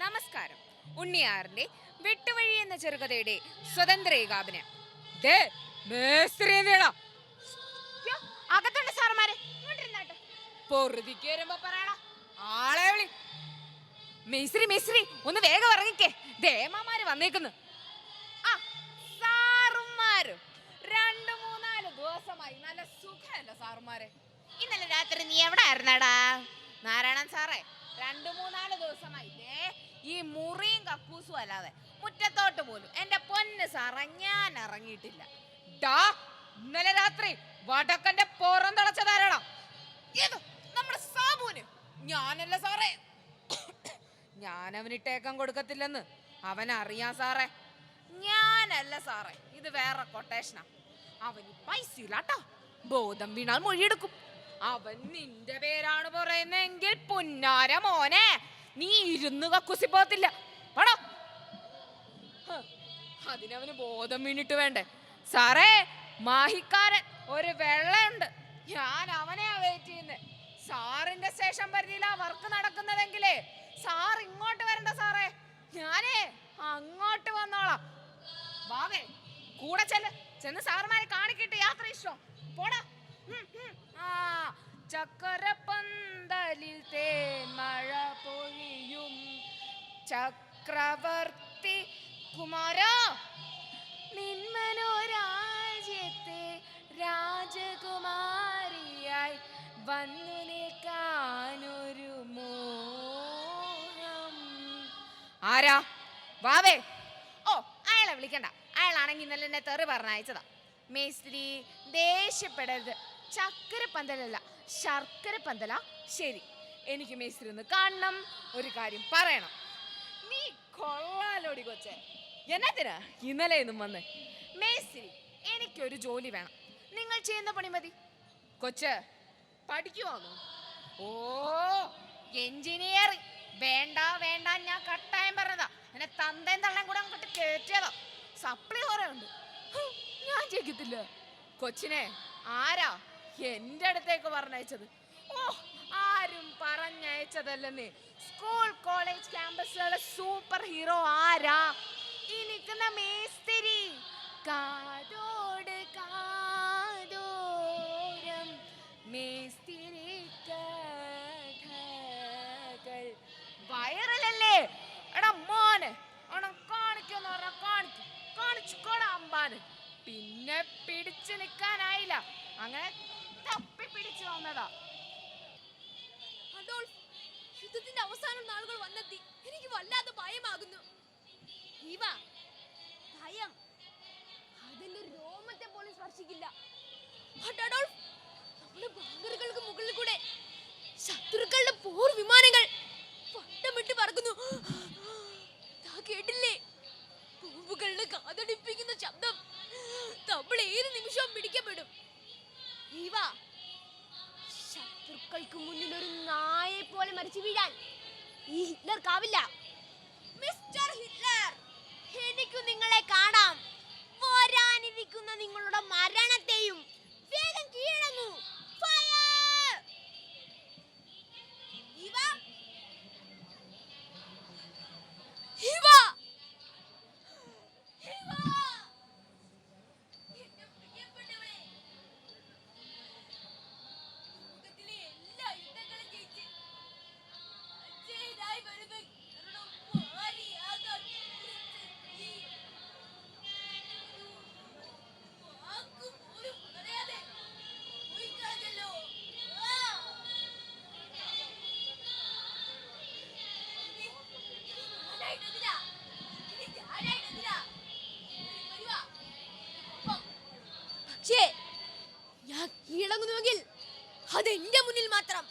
നമസ്കാരം. ഉണ്ണിയാറിന്റെ വെട്ടുവഴി എന്ന ചെറുകഥയുടെ സ്വതന്ത്ര ഏകാപനം അകത്തുണ്ട് സാറന്മാരെ. പൊറുതിക്ക് വരുമ്പോ ആളെ വിളി. ഒന്ന് വേഗം ഇറങ്ങിക്കേ. ദേമാമാര് വന്നേക്കുന്നു. ആ സാറുമാരും രണ്ട് മൂന്നാൽ ദിവസമായി. നല്ല സുഖമല്ല സാറുമാരെ ഇന്നലെ രാത്രി നീ എവിടെ ആയിരുന്നടാ? നാരായണൻ സാറേ രണ്ടു മൂന്നാൽ ദിവസമായി ഈ മുറിയും കക്കൂസും അല്ലാതെ മുറ്റത്തോട്ട് പോലും എന്റെ പൊന്ന് സാറ ഞാൻ ഇറങ്ങിയിട്ടില്ല. ഡാ ഇന്നലെ രാത്രി വടക്കന്റെ പുറം തിളച്ചതാരടാ? ഏത് നമ്മുടെ സാബുന് ഞാനല്ല സാറേ. ഞാൻ അവനിട്ടേക്കാൻ കൊടുക്കത്തില്ലെന്ന് അവൻ അറിയാം സാറേ. ഞാനല്ല സാറേ ഇത് വേറെ കൊട്ടേഷനാ അവന് പൈസ ഇല്ലാട്ടോ ബോധം വീണാൽ മൊഴിയെടുക്കും. അവൻ നിന്റെ പേരാണ് പറയുന്നെങ്കിൽ പുന്നാര മോനെ. നീ ഇരുന്ന് കക്കുസി പോകത്തില്ല. പടോ. അതിനവന് ബോധം വീണിട്ട് വേണ്ടേ. സാറേ മാഹിക്കാരൻ ഒരു വെള്ളയുണ്ട്. ഞാൻ അവനെയാ വെയിറ്റ് ചെയ്യുന്നത് സാറിന്റെ സ്റ്റേഷൻ പരിധിയിലാ വർക്ക് നടക്കുന്നതെങ്കിലേ സാർ ചക്കരപ്പന്തലിൽ തേൻ മഴ പൊഴിയും. ചക്രവർത്തി കുമാര നിന്മനോരാജ്യത്തെ രാജകുമാരിയായി വന്നു നിൽക്കാനൊരു മോഹം. ആരാ? വാവേ ഓ അയാളെ വിളിക്കണ്ട. അയാളാണെങ്കിൽ ഇന്നലെ എന്നെ തെറി പറഞ്ഞയച്ചതാ. മേസ്ത്രി ദേഷ്യപ്പെടരുത്. ചക്കര പന്തലല്ല ശർക്കര പന്തല? ശരി എനിക്ക് മേസ്ത്രി ഒന്ന് കാണണം ഒരു കാര്യം പറയണം. നീ കൊള്ളാലോടി കൊച്ചെ. എന്നതിനാ? ഇന്നലെ ഒന്നും വന്ന്. മേസ്ത്രി എനിക്കൊരു ജോലി വേണം. നിങ്ങൾ ചെയ്യുന്ന പണി മതി. കൊച്ച് പഠിക്കുവാണോ ഓ എഞ്ചിനീയറിംഗ് വേണ്ട വേണ്ട ഞാൻ കട്ടായം പറഞ്ഞതാ. എന്നെ തന്തയും തള്ളയും കൂടെ അങ്ങോട്ട് കയറ്റിയതാ സപ്ലൈ കുറേ ഉണ്ട്. ഞാൻ ചെയ്യത്തില്ല. കൊച്ചിനെ ആരാ? എന്റെ അടുത്തേക്ക് പറഞ്ഞയച്ചത്. ഓ ആരും പറഞ്ഞയച്ചതല്ലെന്നേ. സ്കൂൾ കോളേജ് ക്യാമ്പസിലുള്ള സൂപ്പർ ഹീറോ ആരാ? ഈ നിൽക്കുന്ന മേസ്തിരി. കാതോട് കാതോരം മേസ്തിരി കഥകൾ. വയറലല്ലേ? എടാ മോനെ എടാ കാണിക്കുന്ന് പറഞ്ഞാ കാണിക്കും. കാണിച്ചു കൊടാ അമ്പാന്. പിന്നെ പിടിച്ചു നിൽക്കാനായില്ല. അങ്ങനെ തപ്പി പിടിച്ചു വന്നതാ. അഡോൾഫ് യുദ്ധത്തിന്റെ അവസാനം നാളുകൾ വന്നെത്തി. എനിക്ക് വല്ലാതെ ഭയമാകുന്നു. ഇവ ഭയം. അതിന്റെ രോമത്തെ പോലും സ്പർശിക്കില്ല. അഡോൾഫ് നമ്മുടെ ബാങ്കറുകൾക്ക് മുകളിൽ കൂടെ ശത്രുക്കളുടെ പോർ വിമാനങ്ങൾ വട്ടമിട്ട് പറക്കുന്നു. കേട്ടില്ലേ? ബോംബുകളുടെ കാതടിപ്പിക്കുന്ന ശബ്ദം. നമ്മൾ ഏത് നിമിഷവും പിടിക്കപ്പെടും. ഇവ ശത്രുക്കൾക്ക് മുന്നിൽ ഒരു നായെ പോലെ മരിച്ചു വീഴാൻ ഈ ഹിറ്റ്ലർക്കാവില്ല മിസ്റ്റർ ഹിറ്റ്ലർ എനിക്ക് നിങ്ങളെ കാണാം. ఇండియా మునిల్ మాత్రం